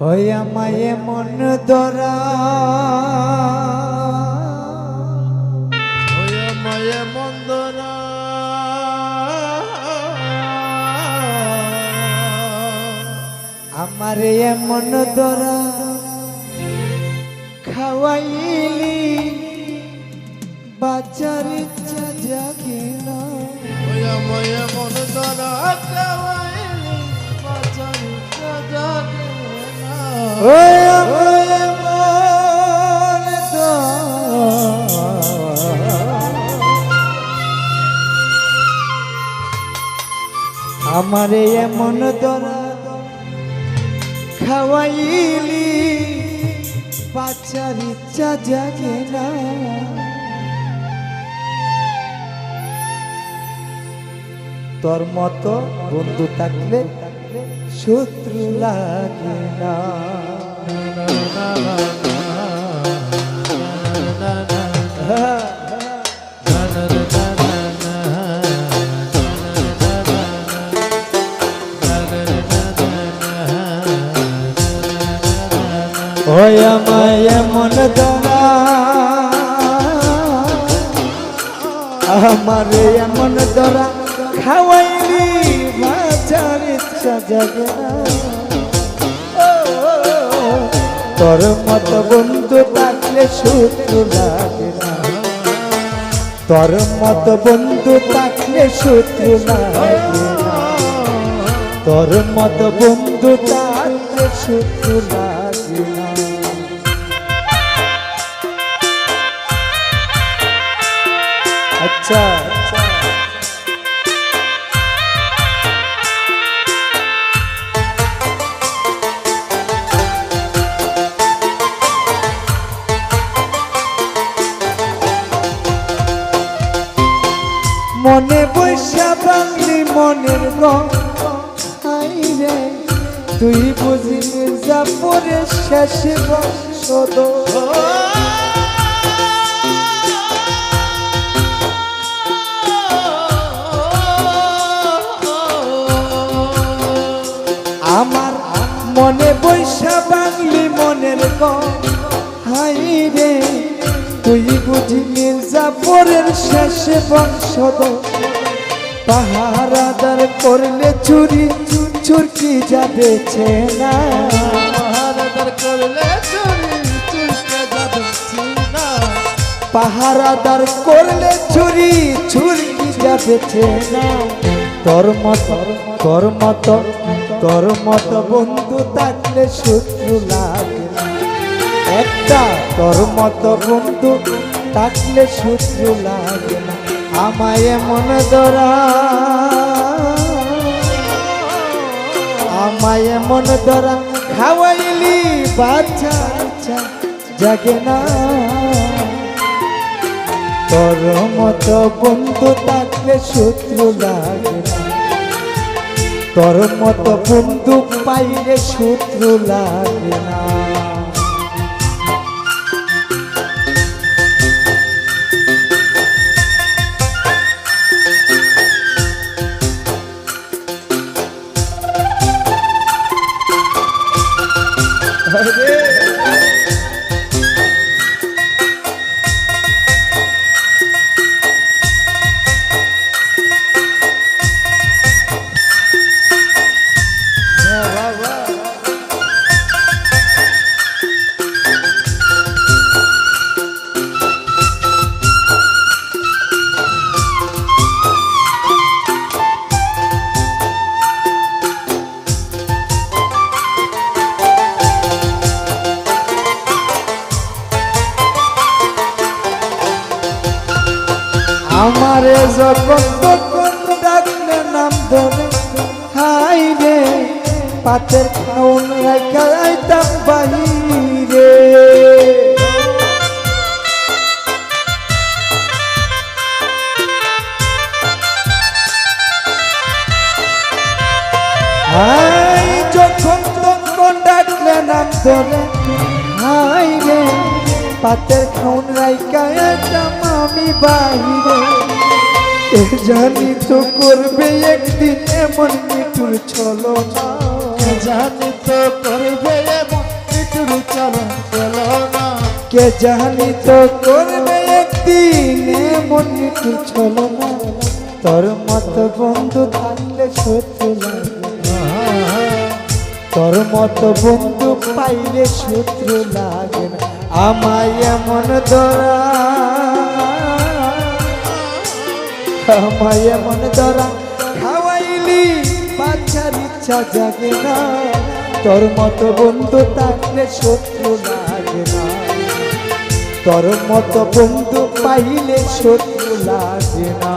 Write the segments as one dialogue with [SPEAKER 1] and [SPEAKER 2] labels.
[SPEAKER 1] হইয়া মায়ে মন দরা আমার এমন দরা খাওয়াইলি বাচ্চার ইচ্ছা জাগে না
[SPEAKER 2] মায়া মন্দনা কাওয়াইলি
[SPEAKER 1] আমার এমন দরা খাওয়াইলি, বাচ্চার ইচ্ছা জাগে না। তোর মতো বন্ধু থাকলে শত্রু লাগে না। ওই আমায় এমন দরা আমার এমন দরা খাওয়াইলি বাজার ইচ্ছা জাগে না। তোর মতো বন্ধু থাকলে শত্রু লাগে না। তোর মতো বন্ধু থাকলে শত্রু লাগে না। তোর মতো বন্ধু থাকলে শত্রু লাগে না। আচ্ছা। মনে বৈশা বাংলি মনের হাই রে। তুই বুঝি মির্জাপুরের শেষ বংশদ আমার মনে বৈশা বাংলি মনের গম হাই রে। তুই বুঝি মির্জাপুরের শেষ বংশদ পাহারাদার করলে চুরি চুরকি যাবেছে না।
[SPEAKER 2] মহারাজার করলে চুরি চুরকে যাচ্ছে না।
[SPEAKER 1] পাহারাদার করলে চুরি চুরকি যাবেছে না। তোর মত তোর মত তোর মত বন্ধু থাকলে শত্রু লাগে একটা তোর মত বন্ধু থাকলে শত্রু লাগে না। আমায় এমন দরা আমায় এমন দরা খাওয়াইলি বাচ্চা আচ্ছা জাগে না। তোর মতো বন্ধু থাকলে শত্রু লাগে না। তোর মতো বন্ধু পাইলে শত্রু লাগে না। আমারে যখন ডাকলে নাম ধরে পাতের খাউন রাখা আইতাম বাহিরে। হাই যখন তখন ডাকলে নাম ধরে হাই রে পাতের খাউন রাইকা আইতাম আমি বাহিরে। এ জানি তো করবে একদিন এমন মিঠুর ছলো না
[SPEAKER 2] জানি তো করবে ছাড়া গেল না।
[SPEAKER 1] কে জানি তো করবে একদিন এমন না। তোর মত বন্ধু থাকলে না। তোর মত বন্ধু পাইলে শত্রু লাগে না। আমায় এমন ধরা। আমায় এমন ধরা, খাওয়াইলি ইচ্ছা জাগে না, তোর মতো বন্ধু থাকলে শত্রু লাগে না। তোর মতো বন্ধু পাইলে শত্রু লাগে না।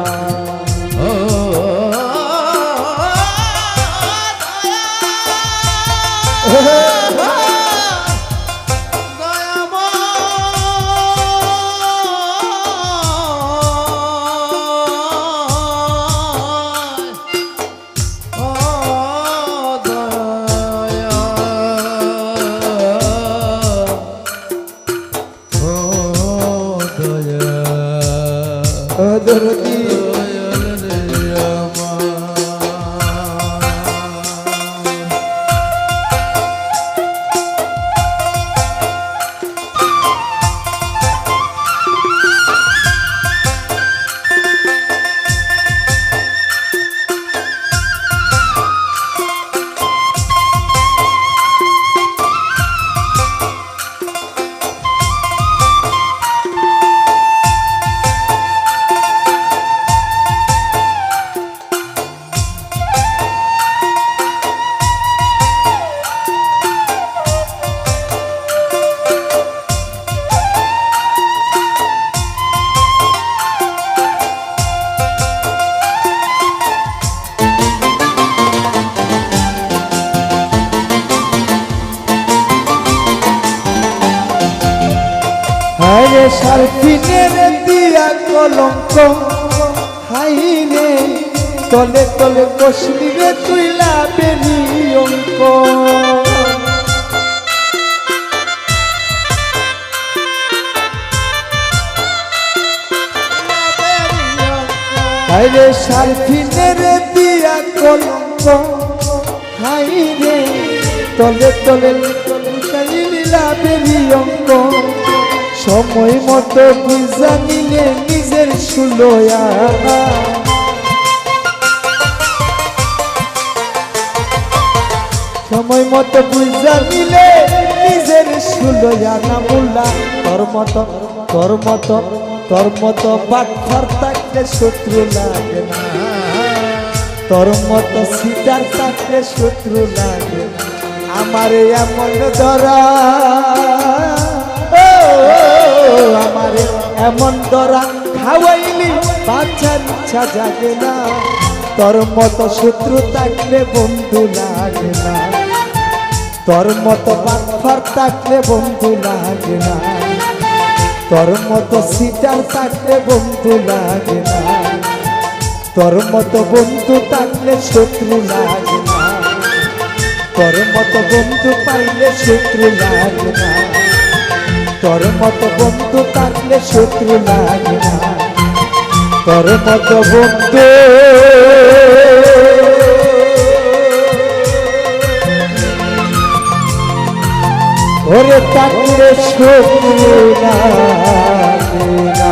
[SPEAKER 1] কলঙ্ক। হাই তলে তলে বসলি রে তুই লাভেরি অঙ্ক। হায়রে সারফিনের দিয়া কলঙ্ক। হাই রে তলে তলে লাভেরি অঙ্ক। সময় মতো বুঝা নিলে নিজের সুলোয়া। সময় মতো বুঝা নিলে নিজের সুলোয়া না মুল্লা। তোর মতো তোর মতো তোর মতো বাটফার থাকলে শত্রু লাগে না। তোর মতো সিটার থাকলে শত্রু লাগে আমার এমন ও, আমার এমন ধরা। খাওয়াইলি বাচ্চার ইচ্ছা জাগে না। তোর মতো শত্রু থাকলে বন্ধু লাগে না। তোর মতো বাটফার থাকলে বন্ধু লাগে না। তোর মতো সিটার থাকলে বন্ধু লাগে না। তোর মতো বন্ধু থাকলে শত্রু লাগে না। তোর মতো বন্ধু পাইলে শত্রু লাগে না। তোর মতো বন্ধু থাকলে শত্রু লাগে না। তোর মতো বন্ধু। ওরে থাকলে শত্রু লাগে না।